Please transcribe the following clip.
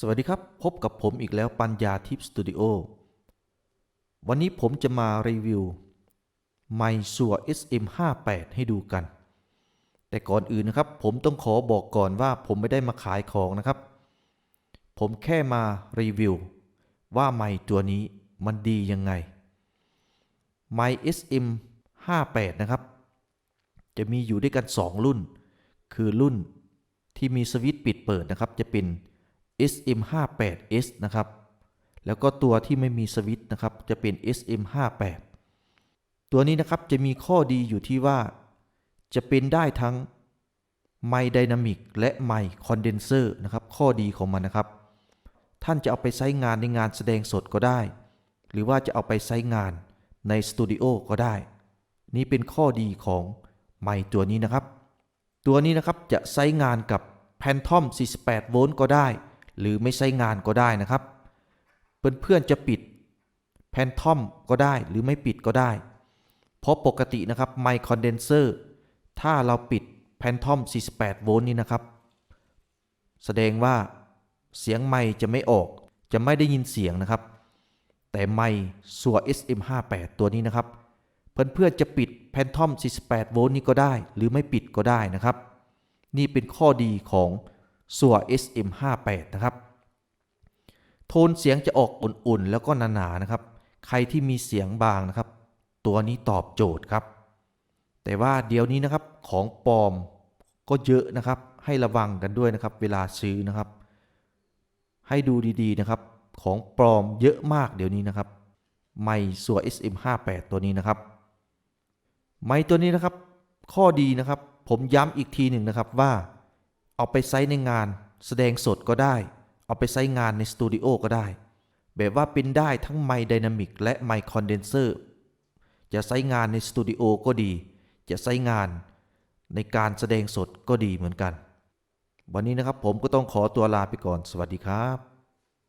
สวัสดีครับ พบกับผมอีกแล้วปัญญาทิพย์สตูดิโอวันนี้ผมจะมารีวิวไมซัว SM58 ให้ดูกัน แต่ก่อนอื่นนะครับ ผมต้องขอบอกก่อนว่าผมไม่ได้มาขายของนะครับ ผมแค่มารีวิว ว่าไมค์ตัวนี้มันดียังไงไมค์ SM58 นะครับ จะมีอยู่ด้วยกัน 2 รุ่น คือรุ่นที่มีสวิตช์ปิดเปิดนะครับจะเป็น SM58S นะครับ แล้วก็ตัวที่ไม่มีสวิตช์นะครับ จะเป็น SM58 ตัวนี้นะครับจะมีข้อดีอยู่ที่ว่า จะเป็นได้ทั้งไมค์ไดนามิกและไมค์คอนเดนเซอร์นะครับ ข้อดีของมันนะครับ ท่านจะเอาไปใช้งานในงานแสดงสดก็ได้ หรือว่าจะเอาไปใช้งานในสตูดิโอก็ได้ นี่เป็นข้อดีของไมค์ตัวนี้นะครับ ตัวนี้นะครับจะใช้งานกับแพนทอม48 โวลต์ก็ได้ หรือไม่ใช้งานก็ได้นะครับ เพื่อนๆจะปิดแพนทอมก็ได้หรือไม่ปิดก็ได้ เพราะปกตินะครับไมค์คอนเดนเซอร์ถ้าเราปิดแพนทอม 48 โวลต์นี่นะครับ แสดงว่าเสียงไมค์จะไม่ออกจะไม่ได้ยินเสียงนะครับ แต่ไมค์สัว SM58 ตัวนี้นะครับ เพื่อนๆจะปิดแพนทอม 48 โวลต์นี้ก็ได้ หรือไม่ปิดก็ได้นะครับ นี่เป็นข้อดีของ สัว SM58 นะครับ โทนเสียงจะออกอุ่นๆ แล้วก็หนาๆนะครับ ใครที่มีเสียงบางนะครับ ตัวนี้ตอบโจทย์ครับ แต่ว่าเดี๋ยวนี้นะครับของปลอมก็เยอะนะครับ ให้ระวังกันด้วยนะครับ เวลาซื้อนะครับ ให้ดูดีๆนะครับ ของปลอมเยอะมากเดี๋ยวนี้นะครับ ไมค์สัว SM58 ตัวนี้นะครับ ไมค์ตัวนี้นะครับ ข้อดีนะครับ ผมย้ำอีกทีหนึ่งนะครับว่า เอาไปใช้ในงาน แสดงสดก็ได้ เอาไปใช้งานในสตูดิโอก็ได้ แบบว่าเป็นได้ทั้งไมค์ไดนามิกและไมค์คอนเดนเซอร์จะใช้งานในสตูดิโอก็ดี จะใช้งานในการแสดงสดก็ดีเหมือนกัน วันนี้นะครับผมก็ต้องขอตัวลาไปก่อน สวัสดีครับ